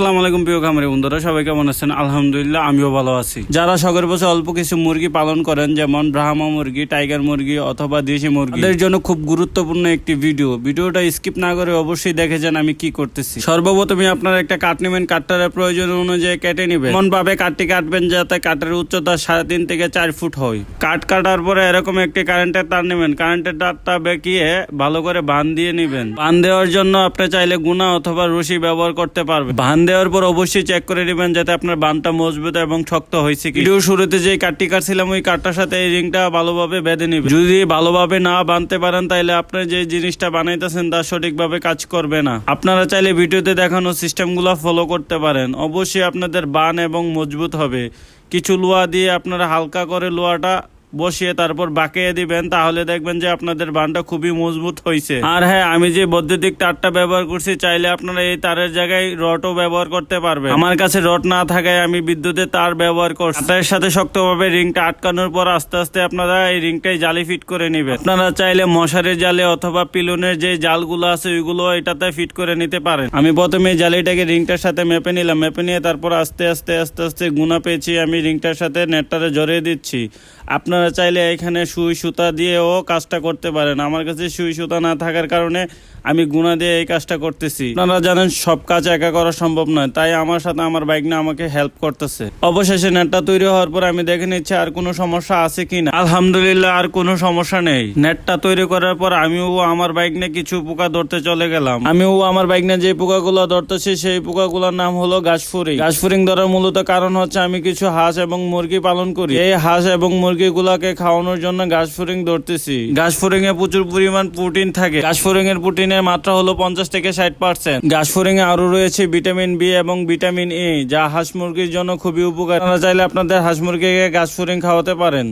আসসালামু আলাইকুম প্রিয় খামারি বন্ধুরা, সবাই কেমন আছেন? আলহামদুলিল্লাহ, আমিও ভালো আছি। যারা শখের বসে অল্প কিছু মুরগি পালন করেন, যেমন ব্রাহ্মা মুরগি, টাইগার মুরগি অথবা দেশি মুরগি, তাদের জন্য খুব গুরুত্বপূর্ণ একটি ভিডিও। ভিডিওটা স্কিপ না করে অবশ্যই দেখে যান আমি কি করতেছি। সর্বপ্রথমে আপনারা একটা কাঠ নেবেন, কাঠটার প্রয়োজন অনুযায়ী কেটে নেবেন। এমন ভাবে কাঠটি কাটবেন যাতে কাঠের উচ্চতা সাড়ে তিন থেকে চার ফুট হয়। কাঠ কাটার পরে এরকম একটি কারেন্টের তার নেবেন। কারেন্টের তারটা বেঁকিয়ে ভালো করে বান দিয়ে নেবেন। বান দেওয়ার জন্য আপনি চাইলে গুনা অথবা রশি ব্যবহার করতে পারবেন। বান দেওয়ার পর অবশ্যই চেক করে নেবেন যাতে আপনার বানটা মজবুত এবং শক্ত হয়েছে কি ভিডিও শুরুতে যে কাঠটি কাটছিলাম ওই কাটটার সাথে এই রিংটা ভালোভাবে বেঁধে নিবেন। যদি ভালোভাবে না বানতে পারেন তাহলে আপনার যে জিনিসটা বানাইতেছেন তা সঠিকভাবে কাজ করবে না। আপনারা চাইলে ভিডিওতে দেখানো সিস্টেমগুলো ফলো করতে পারেন। অবশ্যই আপনাদের বান এবং মজবুত হবে। কিছু লোহা দিয়ে আপনারা হালকা করে লোহাটা বসিয়ে তারপর বাঁকিয়ে দিবেন, তাহলে দেখবেন যে আপনাদের বানটা খুবই মজবুত হয়েছে আর হ্যাঁ আমি যে বৈদ্যুতিক তারটা ব্যবহার করছি, চাইলে আপনারা এই তারের জায়গায় রডও ব্যবহার করতে পারবেন। আমার কাছে রড না থাকায় আমি বিদ্যুতের তার ব্যবহার করছি। তার সাথে শক্তভাবে রিংটা আটকানোর পর আস্তে আস্তে আপনারা এই রিংটাই জালি ফিট করে নেবেন। আপনারা চাইলে মশারির জালে অথবা পিলনের যে জালগুলো আছে, ওইগুলো এটাতে ফিট করে নিতে পারেন। আমি প্রথমে জালিটাকে রিংটার সাথে মেপে নিলাম। মেপে নিয়ে তারপর আস্তে আস্তে আস্তে আস্তে গুনা পেয়েছি আমি রিংটার সাথে নেটটারে জড়িয়ে দিচ্ছি। আপনারা চাইলে এখানে সুই সুতা দিয়েও কাজটা করতে পারেন। আমার কাছে সুই সুতা না থাকার কারণে আমি গুণা দিয়ে এই কাজটা করতেছি। আপনারা জানেন, সব কাজ একা করা সম্ভব নয়। তাই আমার সাথে আমার বাইক না আমাকে হেল্প করতেছে। অবশেষে নেটটা তৈরি হওয়ার পর আমি দেখে নিচ্ছি আর কোনো সমস্যা আছে কিনা আলহামদুলিল্লাহ, আর কোনো সমস্যা নেই। নেটটা তৈরি করার পর আমিও আমার বাইক নিয়ে কিছু পোকা ধরতে চলে গেলাম। আমিও আমার বাইক নিয়ে যে পোকাগুলো ধরতেছি, সেই পোকাগুলোর নাম হলো ঘাসফুরি ঘাসফুরিং ধরার মূলত কারণ হচ্ছে আমি কিছু হাঁস এবং মুরগি পালন করি। এই হাঁস এবং মুরগিগুলোকে খাওয়ানোর জন্য গাছ ফুরিং ধরতেছি। গাছ ফুরিং এ প্রচুর পরিমাণ প্রোটিন থাকে। গাছ ফুরিং এর প্রোটিনের মাত্রা হলো পঞ্চাশ থেকে ষাট পার্সেন্ট। গাছ ফুরিং এ আরও রয়েছে ভিটামিন বি এবং ভিটামিন এ, যা হাঁস মুরগির জন্য খুবই উপকার। আপনারা চাইলে আপনাদের হাঁস মুরগিকে গাছ ফুরিং খাওয়াতে পারেন।